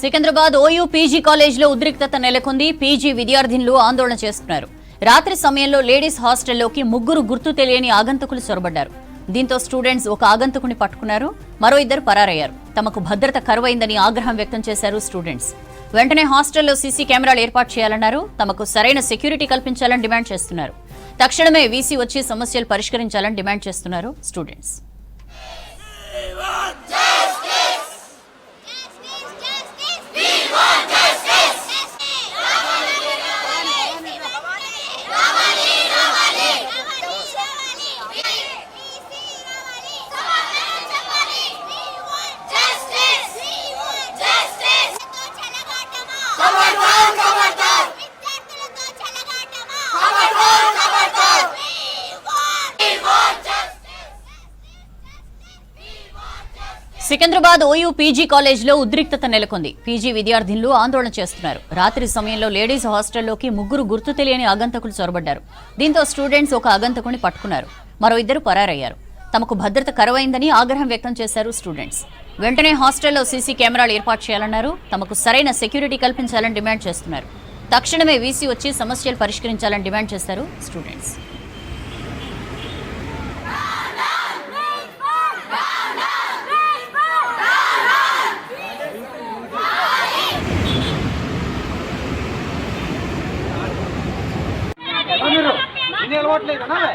Secunderabad OU PG కాలేజీలో ఉద్రిక్తత నెలకొంది. పీజీ విద్యార్థినులు ఆందోళన చేస్తున్నారు. రాత్రి సమయంలో లేడీస్ హాస్టల్లోకి ముగ్గురు గుర్తు తెలియని ఆగంతకులు చొరబడ్డారు. దీంతో స్టూడెంట్స్ ఒక ఆగంతకుని పట్టుకున్నారు. మరో ఇద్దరు పరారయ్యారు. తమకు భద్రత కరువైందని ఆగ్రహం వ్యక్తం చేశారు స్టూడెంట్స్. వెంటనే హాస్టల్లో సీసీ కెమెరాలు ఏర్పాటు చేయాలన్నారు. తమకు సరైన సెక్యూరిటీ కల్పించాలని డిమాండ్ చేస్తున్నారు. తక్షణమే వీసీ వచ్చి సమస్యలు పరిష్కరించాలని డిమాండ్ చేస్తున్నారు స్టూడెంట్స్. సికింద్రాబాద్ ఓయూ పీజీ కాలేజీలో ఉద్రిక్తత నెలకొంది. పీజీ విద్యార్థినులు ఆందోళన చేస్తున్నారు. రాత్రి సమయంలో లేడీస్ హాస్టల్లోకి ముగ్గురు గుర్తు తెలియని ఆగంతకులు చొరబడ్డారు. దీంతో స్టూడెంట్స్ ఒక ఆగంతకుని పట్టుకున్నారు. మరో ఇద్దరు పరారయ్యారు. తమకు భద్రత కరువైందని ఆగ్రహం వ్యక్తం చేశారు స్టూడెంట్స్. వెంటనే హాస్టల్లో సీసీ కెమెరాలు ఏర్పాటు చేయాలన్నారు. తమకు సరైన సెక్యూరిటీ కల్పించాలని డిమాండ్ చేస్తున్నారు. తక్షణమే వీసీ వచ్చి సమస్యలు పరిష్కరించాలని డిమాండ్ చేశారు స్టూడెంట్స్ మీరు ఇన్ని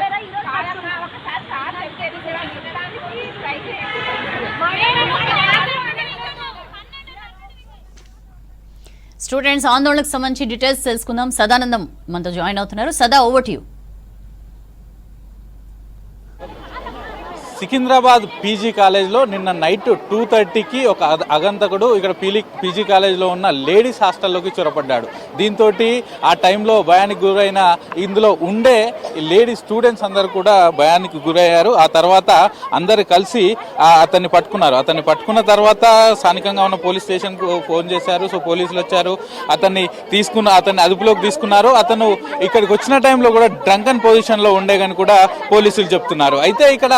స్టూడెంట్స్ ఆందోళనకు సంబంధించి డీటెయిల్స్ తెలుసుకుందాం. సదానందం మనతో జాయిన్ అవుతున్నారు. Sada over to you Secunderabad PG కాలేజ్లో నిన్న నైట్ టూ థర్టీకి ఒక అగంతకుడు ఇక్కడ పీలీ పీజీ కాలేజ్లో ఉన్న లేడీస్ హాస్టల్లోకి చొరపడ్డాడు. దీంతో ఆ టైంలో భయానికి గురైన ఇందులో ఉండే లేడీస్ స్టూడెంట్స్ అందరు కూడా భయానికి గురయ్యారు. ఆ తర్వాత అందరు కలిసి అతన్ని పట్టుకున్నారు. అతన్ని పట్టుకున్న తర్వాత స్థానికంగా ఉన్న పోలీస్ స్టేషన్కు ఫోన్ చేశారు. సో పోలీసులు వచ్చారు. అతన్ని తీసుకున్న అతన్ని అదుపులోకి తీసుకున్నారు. అతను ఇక్కడికి వచ్చిన టైంలో కూడా డ్రంకన్ పొజిషన్లో ఉండే కానీ కూడా పోలీసులు చెప్తున్నారు. అయితే ఇక్కడ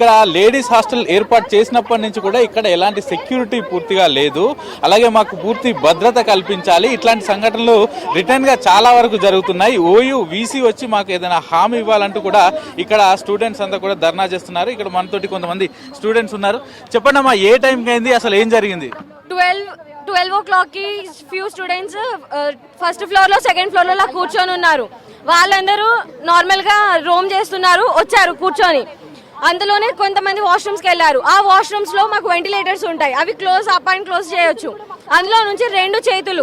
ఇక్కడ లేడీస్ హాస్టల్ ఏర్పాటు చేసినప్పటి నుంచి కూడా ఇక్కడ ఎలాంటి సెక్యూరిటీ పూర్తిగా లేదు. అలాగే మాకు పూర్తి భద్రత కల్పించాలి. ఇట్లాంటి సంఘటనలు రిటర్న్గా చాలా వరకు జరుగుతున్నాయి. ఓయూ వీసీ వచ్చి మాకు ఏదైనా హామీ ఇవ్వాలంటూ కూడా ఇక్కడ స్టూడెంట్స్ అంతా కూడా ధర్నా చేస్తున్నారు. ఇక్కడ మనతోటి కొంతమంది స్టూడెంట్స్ ఉన్నారు. చెప్పండి అమ్మా ఏ టైంకి అయింది? అసలు ఏం జరిగింది? ట్వెల్వ్ ట్వెల్వ్ ఓ క్లాక్కి ఫ్యూ స్టూడెంట్స్ ఫస్ట్ ఫ్లోర్లో సెకండ్ ఫ్లోర్లో కూర్చొని ఉన్నారు. వాళ్ళందరూ నార్మల్గా రోమ్ చేస్తున్నారు వచ్చారు కూర్చొని. అందులోనే కొంతమంది వాష్రూమ్స్కి వెళ్ళారు. ఆ వాష్రూమ్స్లో మాకు వెంటిలేటర్స్ ఉంటాయి. అవి క్లోజ్ అప్ అండ్ క్లోజ్ చేయొచ్చు. అందులో నుంచి రెండు చేతులు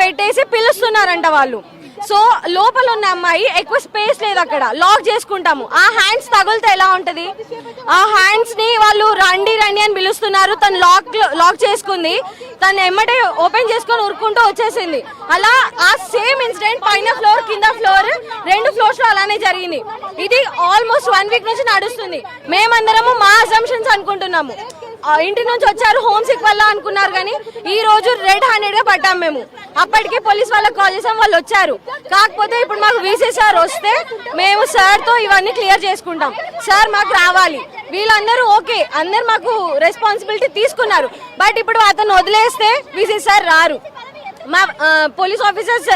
పెట్టేసి పిలుస్తున్నారంట వాళ్ళు. సో లోపల ఉన్న అమ్మాయి ఎక్కువ స్పేస్ లేదు అక్కడ. లాక్ చేసుకుంటాము. ఆ హ్యాండ్స్ తగులితే ఎలా ఉంటది? ఆ హ్యాండ్స్ని వాళ్ళు అని పిలుస్తున్నారు. తను లాక్ లాక్ చేసుకుంది. తను ఎమ్మటే ఓపెన్ చేసుకొని ఉరుకుంటూ వచ్చేసింది. అలా ఆ సేమ్ ఇన్సిడెంట్ పైన ఫ్లోర్ కింద ఫ్లోర్ రెండు ఫ్లోర్స్లో అలానే జరిగింది. ఇది ఆల్మోస్ట్ వన్ వీక్ నుంచి నడుస్తుంది. మేమందరము మా అజంప్షన్స్ అనుకుంటున్నాము. ఇంటి నుంచి వచ్చారు హోమ్ సిక్ వల్ల అనుకున్నారు కానీ ఈ రోజు రెడ్ హ్యాండెడ్ పడ్డాం మేము. అప్పటికే పోలీస్ వాళ్ళకి కాల్ చేసాం వాళ్ళు వచ్చారు. కాకపోతే ఇప్పుడు మాకు వీసీ సార్ వస్తే మేము సార్తో ఇవన్నీ క్లియర్ చేసుకుంటాం. సార్ మాకు రావాలి. వీళ్ళందరూ ఓకే. అందరు మాకు రెస్పాన్సిబిలిటీ తీసుకున్నారు. బట్ ఇప్పుడు అతను వదిలేస్తే వీసీ సార్ రారు. మా పోలీస్ ఆఫీసర్స్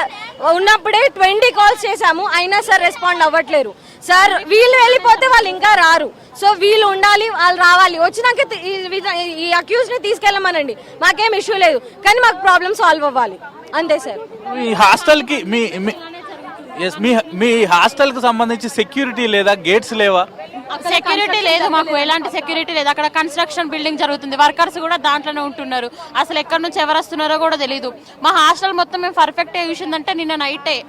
ఉన్నప్పుడే ట్వంటీ కాల్స్ చేశాము. అయినా సార్ రెస్పాండ్ అవ్వట్లేరు. సార్ వీళ్ళు వెళ్ళిపోతే వాళ్ళు ఇంకా రారు. సో వీళ్ళు ఉండాలి వాళ్ళు రావాలి. వచ్చినాక ఈ- ఈ- ఈ అక్యూజ్ని తీసుకెళ్ళమనండి. మాకేం ఇష్యూ లేదు. కానీ మాకు ప్రాబ్లం సాల్వ్ అవ్వాలి. అంతే సార్. మీ హాస్టల్కి మీ yes, మీ మీ హాస్టల్కి సంబంధించి సెక్యూరిటీ లేదా? గేట్స్ లేవా? సెక్యూరిటీ లేదు మాకు. ఎలాంటి సెక్యూరిటీ లేదు. అక్కడ కన్స్ట్రక్షన్ బిల్డింగ్ జరుగుతుంది. వర్కర్స్ కూడా దాంట్లోనే ఉంటున్నారు. అసలు ఎక్కడి నుంచి ఎవరు వస్తున్నారో కూడా తెలియదు మా హాస్టల్ మొత్తం మేము పర్ఫెక్ట్ చూసిందంటే నిన్న నైటే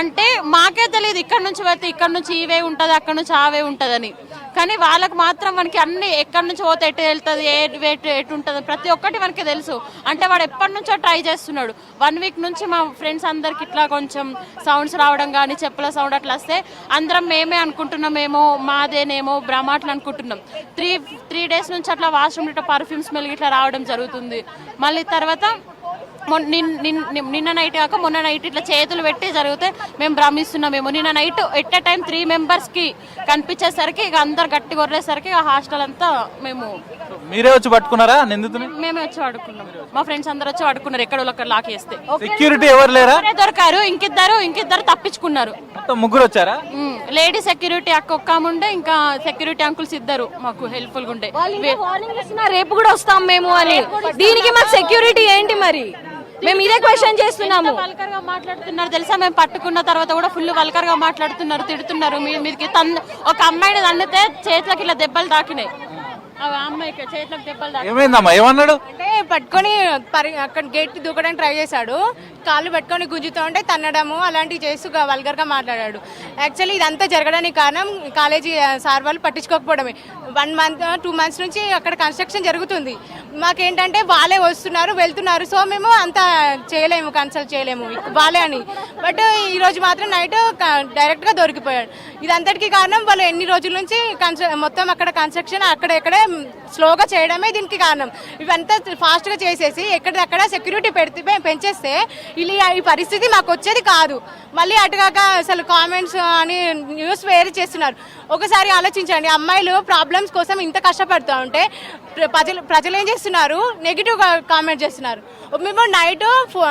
అంటే మాకే తెలియదు ఇక్కడ నుంచి పోతే ఇక్కడ నుంచి ఇవే ఉంటుంది అక్కడ నుంచి ఆవే ఉంటుందని. కానీ వాళ్ళకి మాత్రం మనకి అన్ని ఎక్కడి నుంచి పోతే ఎటు వెళ్తుంది ఏ ఎటు ఎటు ఉంటుంది ప్రతి ఒక్కటి మనకి తెలుసు. అంటే వాడు ఎప్పటి నుంచో ట్రై చేస్తున్నాడు. వన్ వీక్ నుంచి మా ఫ్రెండ్స్ అందరికి ఇట్లా కొంచెం సౌండ్స్ రావడం కానీ చెప్పుల సౌండ్ అట్లా వస్తే అందరం మేమే అనుకుంటున్నామేమో మాదేనేమో బ్రహ్మాట్లు అనుకుంటున్నాం. త్రీ త్రీ డేస్ నుంచి అట్లా వాష్రూమ్ ఇట్లా పర్ఫ్యూమ్ స్మెల్ ఇట్లా రావడం జరుగుతుంది. మళ్ళీ తర్వాత నిన్న నైట్ కాక మొన్న నైట్ ఇట్లా చేతులు పెట్టి జరిగితే మేము భ్రమిస్తున్నామేమో. నిన్న night at a time three మెంబర్స్కి కనిపించేసరికి ఇక అందరు గట్టి కొరలేసరికి ఆ హాస్టల్ అంతా మేము మీరే వచ్చి పట్టుకున్నారా నిందితుని? మేమే వచ్చి అడుక్కున్నాం మా ఫ్రెండ్స్ అందరు వచ్చి అడుక్కున్నారు ఎక్కడ ఒకరు లాక్ చేస్తే. సెక్యూరిటీ ఎవరు లేరా? దొరికారు. ఇంకిద్దరు ఇంకిద్దరు తప్పించుకున్నారు. మొత్తం ముగ్గురు వచ్చారా? లేడీ సెక్యూరిటీ అక్క ఒక్క ఉండే ఇంకా సెక్యూరిటీ అంకుల్స్ ఇద్దరు మాకు హెల్ప్ఫుల్గా ఉండే. రేపు కూడా వస్తాం మేము అని. దీనికి మాకు సెక్యూరిటీ ఏంటి మరి? మేము ఇదే క్వశ్చన్ చేస్తున్నాము. వల్కర్గా మాట్లాడుతున్నారు తెలుసా? మేము పట్టుకున్న తర్వాత కూడా ఫుల్ వల్కర్గా మాట్లాడుతున్నారు తిడుతున్నారు. మీ మీదకి తన్ ఒక అమ్మాయిని దండితే చేతులకి ఇలా దెబ్బలు తాకినాయి. ఆ అమ్మాయికి చేతులకు దెబ్బలు తాకి ఏమైందమ్మా? ఏమన్నాడు? అంటే పట్టుకొని అక్కడ గేట్ దూకడానికి ట్రై చేశాడు. కాళ్ళు పట్టుకొని గుంజుతూ ఉంటే తన్నడము అలాంటివి చేస్తూ వల్గర్గా మాట్లాడాడు. యాక్చువల్లీ ఇదంతా జరగడానికి కారణం కాలేజీ సార్ వాళ్ళు పట్టించుకోకపోవడమే. వన్ మంత్ టూ మంత్స్ నుంచి అక్కడ కన్స్ట్రక్షన్ జరుగుతుంది. మాకేంటంటే వాళ్ళే వస్తున్నారు వెళ్తున్నారు. సో మేము అంత చేయలేము కన్సల్ట్ చేయలేము వాళ్ళే అని. బట్ ఈరోజు మాత్రం నైట్ డైరెక్ట్గా దొరికిపోయాడు. ఇదంతటికి కారణం వాళ్ళు ఎన్ని రోజుల నుంచి మొత్తం అక్కడ కన్స్ట్రక్షన్ అక్కడెక్కడే స్లోగా చేయడమే దీనికి కారణం. ఇవంతా ఫాస్ట్గా చేసేసి ఎక్కడిదక్కడ సెక్యూరిటీ పెడితే పెంచేస్తే ఇలా ఈ పరిస్థితి మాకు వచ్చేది కాదు. మళ్ళీ అటుగాక అసలు కామెంట్స్ అని న్యూస్ వేరే చేస్తున్నారు. ఒకసారి ఆలోచించండి అమ్మాయిలు ప్రాబ్లం ప్రాబ్లమ్స్ కోసం ఇంత కష్టపడుతూ ఉంటే ప్ర- ప్రజలు ప్రజలు ఏం చేస్తున్నారు? నెగిటివ్ కామెంట్ చేస్తున్నారు. మేము నైట్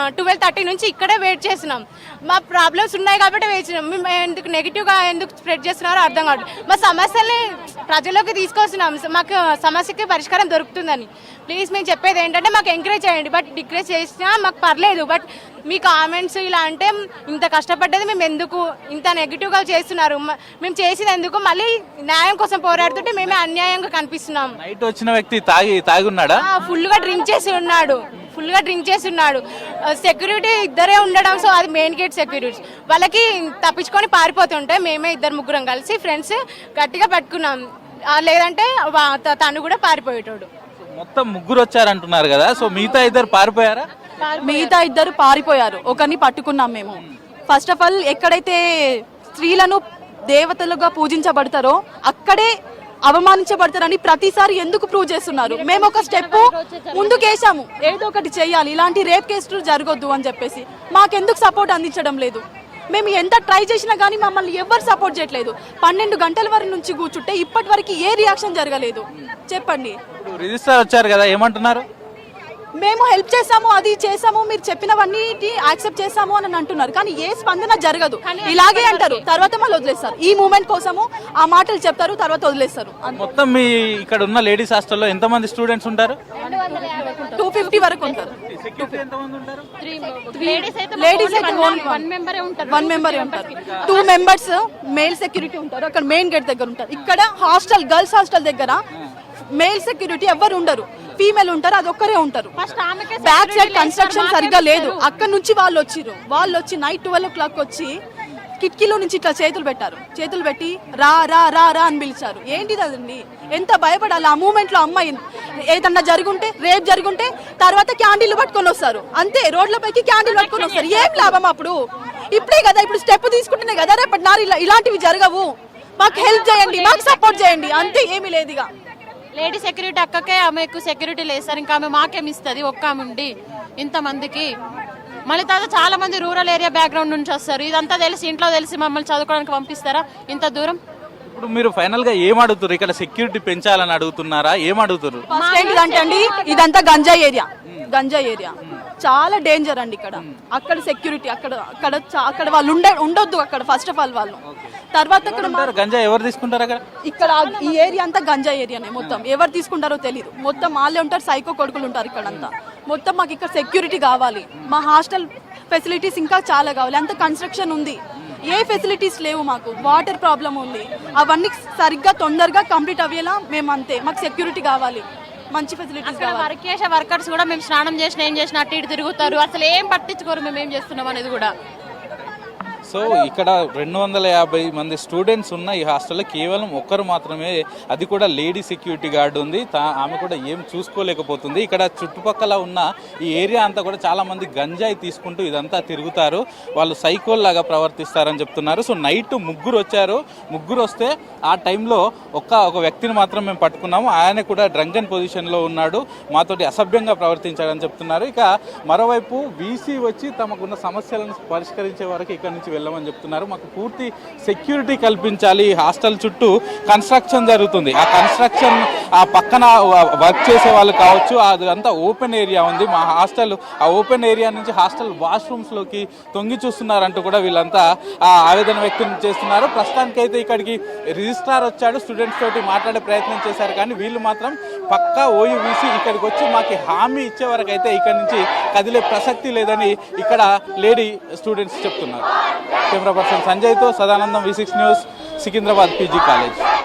ట్వెల్వ్ థర్టీ నుంచి ఇక్కడే వెయిట్ చేస్తున్నాం. మా ప్రాబ్లమ్స్ ఉన్నాయి కాబట్టి వెయిట్ చేస్తున్నాం. మేము ఎందుకు నెగిటివ్గా ఎందుకు స్ప్రెడ్ చేస్తున్నారో అర్థం కాదు మా సమస్యల్ని ప్రజల్లోకి తీసుకొస్తున్నాం. మాకు సమస్యకి పరిష్కారం దొరుకుతుందని. ప్లీజ్ మేము చెప్పేది ఏంటంటే మాకు ఎంకరేజ్ చేయండి. బట్ డిక్రేజ్ చేసినా మాకు పర్లేదు. బట్ మీ కామెంట్స్ ఇలా అంటే ఇంత కష్టపడ్డది మేము ఎందుకు? ఇంత నెగిటివ్గా చేస్తున్నారు. మేము చేసేది ఎందుకు? మళ్ళీ న్యాయం కోసం పోరాడుతుంటే మేమే అన్యాయంగా కనిపిస్తున్నాం. నైట్ వచ్చిన వ్యక్తి తాగి తాగి ఉన్నాడా ఫుల్గా డ్రింక్ చేసి ఉన్నాడు. ఫుల్గా డ్రింక్ చేసి ఉన్నాడు. సెక్యూరిటీ ఇద్దరే ఉండడం సో అది మెయిన్ గేట్ సెక్యూరిటీ వాళ్ళకి తప్పించుకొని పారిపోతుంటే మేమే ఇద్దరు ముగ్గురం కలిసి ఫ్రెండ్స్ గట్టిగా పట్టుకున్నాం. లేదంటే తను కూడా పారిపోయేటోడు. మొత్తం ముగ్గురు వచ్చారంటున్నారు కదా సో మిగతా ఇద్దరు పారిపోయారా? మిగతా ఇద్దరు పారిపోయారు. ఒకరిని పట్టుకున్నాం మేము. ఫస్ట్ ఆఫ్ ఆల్ ఎక్కడైతే స్త్రీలను దేవతలుగా పూజించబడతారో అక్కడే అవమానించబడతారని ప్రతిసారి ఎందుకు ప్రూవ్ చేస్తున్నారు? మేము ఒక స్టెప్ ముందుకేసాము ఏదో ఒకటి చేయాలి. ఇలాంటి రేప్ కేసులు జరగొద్దు అని చెప్పేసి. మాకెందుకు సపోర్ట్ అందించడం లేదు. మేము ఎంత ట్రై చేసినా కానీ మమ్మల్ని ఎవరు సపోర్ట్ చేయట్లేదు. పన్నెండు గంటల వరకు నుంచి కూర్చుంటే ఇప్పటి వరకు ఏ రియాక్షన్ జరగలేదు. చెప్పండి. రిజిస్టర్ వచ్చారు కదా ఏమంటున్నారు? మేము హెల్ప్ చేసాము అది చేసాము మీరు చెప్పినవన్నీ యాక్సెప్ట్ చేసాము అని అంటున్నారు. కానీ ఏ స్పందన జరగదు. ఇలాగే అంటారు. తర్వాత మళ్ళీ వదిలేస్తారు. ఈ మూమెంట్ కోసము ఆ మాటలు చెప్తారు తర్వాత వదిలేస్తారు. మొత్తం మీ ఇక్కడ ఉన్న లేడీస్ హాస్టల్లో ఎంతమంది స్టూడెంట్స్ ఉంటారు? టూ ఫిఫ్టీ వరకు ఉంటారు. సెక్యూరిటీ ఎంతమంది ఉంటారు? లేడీస్ అయితే లేడీస్ అయితే వన్ మెంబరే ఉంటారు. వన్ మెంబర్ ఉంటారు. టూ మెంబర్స్ మేల్ సెక్యూరిటీ ఉంటారు. అక్కడ మెయిన్ గేట్ దగ్గర ఉంటారు. ఇక్కడ హాస్టల్ గర్ల్స్ హాస్టల్ దగ్గర మేల్ సెక్యూరిటీ ఎవరు ఉండరు. ఫీమేల్ ఉంటారు అది ఒక్కరే ఉంటారు. బ్యాక్ సైడ్ కన్స్ట్రక్షన్ సరిగ్గా లేదు. అక్కడ నుంచి వాళ్ళు వచ్చిర్రు. వాళ్ళు వచ్చి నైట్ ట్వెల్వ్ ఓ క్లాక్ వచ్చి కిటికీలో నుంచి ఇట్లా చేతులు పెట్టారు. చేతులు పెట్టి రా రా రా రా అని పిలిచారు. ఏంటిది అదండి? ఎంత భయపడాలి? ఆ మూమెంట్లో అమ్మాయి ఏదన్నా జరుగుంటే రేప్ జరుగుంటే తర్వాత క్యాండిల్ పట్టుకొని వస్తారు. అంతే రోడ్లపైకి క్యాండిల్ పట్టుకొని వస్తారు. ఏం లాభం అప్పుడు? ఇప్పుడే కదా ఇప్పుడు స్టెప్ తీసుకుంటేనే కదా రేపటి నారు ఇలా ఇలాంటివి జరగవు. మాకు హెల్ప్ చేయండి మాకు సపోర్ట్ చేయండి. అంతే ఏమీ లేదు ఇక. లేడీ సెక్యూరిటీ అక్కకే ఆమెకు సెక్యూరిటీ లేదు సార్. ఇంకా ఆమె మాకేమి ఇస్తుంది? ఒక్క ఆమె ఉండి ఇంతమందికి. మళ్ళీ తర్వాత చాలా మంది రూరల్ ఏరియా బ్యాక్గ్రౌండ్ నుంచి వస్తారు. ఇదంతా తెలిసి ఇంట్లో తెలిసి మమ్మల్ని చదువుకోవడానికి పంపిస్తారా? ఇంత దూరం? ఇప్పుడు మీరు ఫైనల్గా ఏం అడుగుతారు ఇక్కడ సెక్యూరిటీ పెంచాలని అడుగుతున్నారా? ఏం అడుగుతారు ఫస్ట్ ఏంటిదంటే అండి ఇదంతా గంజాయి ఏరియా. గంజాయి ఏరియా. చాలా డేంజర్ అండి ఇక్కడ. అక్కడ సెక్యూరిటీ అక్కడ అక్కడ చా- అక్కడ వాళ్ళు ఉండే ఉండొద్దు అక్కడ ఫస్ట్ ఆఫ్ ఆల్ వాళ్ళు. తర్వాత మా- ఉంటారు గంజా ఎవరు తీసుకుంటారు అక్కడ? ఇక్కడ ఈ ఏరియా అంతా గంజా ఏరియానే మొత్తం. ఎవరు తీసుకుంటారో తెలియదు మొత్తం వాళ్ళే ఉంటారు సైకో కొడుకులు ఉంటారు ఇక్కడ అంతా మొత్తం మాకు ఇక్కడ సెక్యూరిటీ కావాలి. మా హాస్టల్ ఫెసిలిటీస్ ఇంకా చాలా కావాలి. అంత కన్స్ట్రక్షన్ ఉంది. ఏ ఫెసిలిటీస్ లేవు మాకు. వాటర్ ప్రాబ్లం ఉంది. అవన్నీ సరిగ్గా తొందరగా కంప్లీట్ అయ్యేలా మేము అంతే. మాకు సెక్యూరిటీ కావాలి. మంచి ఫెసిలిటీస్ కావాలి. వర్క్ చేసే వర్కర్స్ కూడా మేము స్నానం చేసిన ఏం చేసిన అటు ఇటు తిరుగుతారు. అసలు ఏం పట్టించుకోరు మేము ఏం చేస్తున్నాం అనేది కూడా. సో ఇక్కడ రెండు వందల యాభై మంది స్టూడెంట్స్ ఉన్న ఈ హాస్టల్లో కేవలం ఒక్కరు మాత్రమే అది కూడా లేడీ సెక్యూరిటీ గార్డ్ ఉంది. తా- ఆమె కూడా ఏం చూసుకోలేకపోతుంది. ఇక్కడ చుట్టుపక్కల ఉన్న ఈ ఏరియా అంతా కూడా చాలా మంది గంజాయి తీసుకుంటూ ఇదంతా తిరుగుతారు. వాళ్ళు సైకోల్ లాగా ప్రవర్తిస్తారని చెప్తున్నారు. సో నైట్ ముగ్గురు వచ్చారు. ముగ్గురు వస్తే ఆ టైంలో ఒక్క ఒక వ్యక్తిని మాత్రం మేము పట్టుకున్నాము. ఆయన కూడా డ్రంకన్ పొజిషన్లో ఉన్నాడు. మాతోటి అసభ్యంగా ప్రవర్తించాడని చెప్తున్నారు. ఇక మరోవైపు వీసీ వచ్చి తమకున్న సమస్యలను పరిష్కరించే వరకు ఇక్కడ నుంచి వెళ్ళమని చెప్తున్నారు. మాకు పూర్తి సెక్యూరిటీ కల్పించాలి. ఈ హాస్టల్ చుట్టూ కన్స్ట్రక్షన్ జరుగుతుంది. ఆ కన్స్ట్రక్షన్ ఆ పక్కన వర్క్ చేసే వాళ్ళు కావచ్చు అదంతా ఓపెన్ ఏరియా ఉంది. మా హాస్టల్ ఆ ఓపెన్ ఏరియా నుంచి హాస్టల్ వాష్రూమ్స్లోకి తొంగి చూస్తున్నారంటూ కూడా వీళ్ళంతా ఆ ఆవేదన వ్యక్తం చేస్తున్నారు. ప్రస్తుతానికైతే ఇక్కడికి రిజిస్ట్రార్ వచ్చాడు. స్టూడెంట్స్ తోటి మాట్లాడే ప్రయత్నం చేశారు కానీ వీళ్ళు మాత్రం పక్కా ఓయూవిసి ఇక్కడికి వచ్చి మాకు హామీ ఇచ్చే వరకు అయితే ఇక్కడ నుంచి కదిలే ప్రసక్తి లేదని ఇక్కడ లేడీ స్టూడెంట్స్ చెప్తున్నారు. Camera person సంజయ్తో Sadanandam V six news Secunderabad PG college.